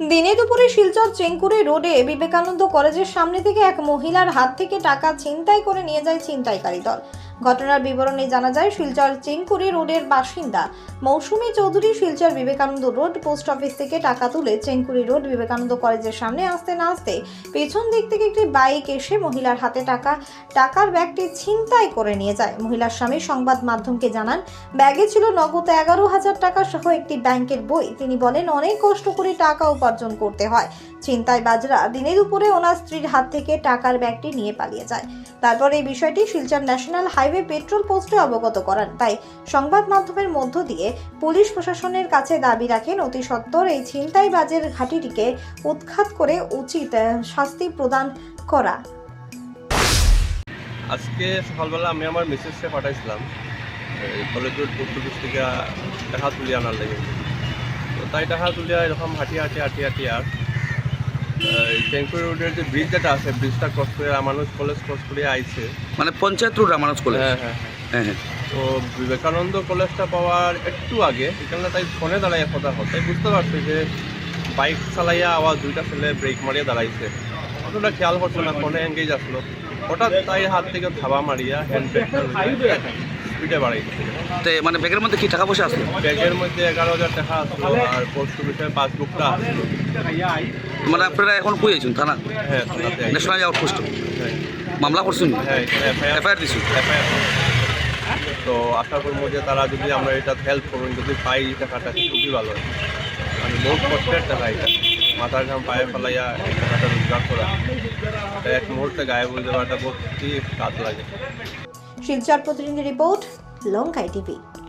দিনে দুপুরে শিলচর চেঙ্কুরে রোডে বিবেকানন্দ কলেজের সামনে থেকে এক মহিলার হাত থেকে টাকা ছিনতাই করে নিয়ে যায় ছিনতাইকারী দল। ঘটনার বিবরণে জানা যায়, শিলচর চেঙ্কুরি রোডের বাসিন্দা Mousumi Chowdhury Silchar Vivekananda road post office থেকে টাকা তুলে চেঙ্কুরি রোড বিবেকানন্দ কলেজের সামনে আসতে না আসতে পেছন দিক থেকে একটি বাইক এসে মহিলার হাতে টাকা, টাকার ব্যাগটি ছিনতাই করে নিয়ে যায়। মহিলার স্বামী সংবাদ মাধ্যমকে জানান, ব্যাগে ছিল নগদ এগারো হাজার টাকা সহ একটি ব্যাংকের বই। তিনি বলেন, অনেক কষ্ট করে টাকা উপার্জন করতে হয়। ছিনতাই বাজরা দিনে দুপুরে ওনার স্ত্রীর হাত থেকে টাকার ব্যাগটি নিয়ে পালিয়ে যায়। তারপর এই বিষয়টি শিলচর ন্যাশনাল হাইওয়ে পেট্রোল পোস্টে অবগত করান। তাই সংবাদ মাধ্যমের মধ্য দিয়ে পুলিশ প্রশাসনের কাছে দাবি রাখেন, অতি সত্বর এই ছিনতাইবাজের ঘাঁটিটিকে উৎখাত করে উচিত শাস্তি প্রদান করা। আজকে সকালবেলা আমি আমার মিসেসকে পাঠাইছিলাম, এই কলেজের পোস্ট অফিস থেকে টাকা তুলে আনার লাগে। তো তাই টাকা তুলে এরকম হাঁটি হাঁটি হাঁটি হাঁটি আর টেঙ্কুরি রোডের যে ব্রিজ যেটা আছে ব্রিজটা ক্রস করে মানুষ কলেজ ক্রস করে আইছে। মানে পঞ্চায়েত রোড রামানুজ কলেজ হ্যাঁ হ্যাঁ হ্যাঁ। হ্যাঁ হ্যাঁ। তো বিবেকানন্দ কলেজটা পাওয়ার একটু আগে এখানে তাই ফোনে দাঁড়াইয়া কথা হয়। তাই বুঝতে পারছি যে বাইক চালাইয়া আবার দুইটা ছেলে ব্রেক মারিয়া দাঁড়াইছে। অতটা খেয়াল করছে না ফোনে এঙ্গেজ আসলো। হঠাৎ তাই হাত থেকে থাবা মারিয়া হ্যান্ড ব্রেকটা স্পিডে বাড়াইছে তো মানে ব্যাগের মধ্যে কি টাকা পয়সা আসলো ব্যাগের মধ্যে এগারো হাজার টাকা আসলো আর পোস্ট অফিসের পাসবুকটা আসলো মানে আপনারা এখন কই আছেন? থানা? হ্যাঁ। ন্যাশনাল আউটপোস্ট হ্যাঁ। মামলা করছেন? হ্যাঁ এফআইআর এফআইআর দিছি? এফআইআর তো আশা করব যে তারা যদি আমরা এটা হেল্প করবেন যদি পাই টাকাটা খুবই ভালো হয়। মানে বহু কষ্টের টাকা এটা। মাথার ঘাম পায়ে ফেলাইয়া এই টাকাটা রোজগার করা। এক মুহূর্তে গায়ে বলে দেওয়াটা বহুতই কাজ লাগে। শিলচর প্রতিনিধি রিপোর্ট Long TV.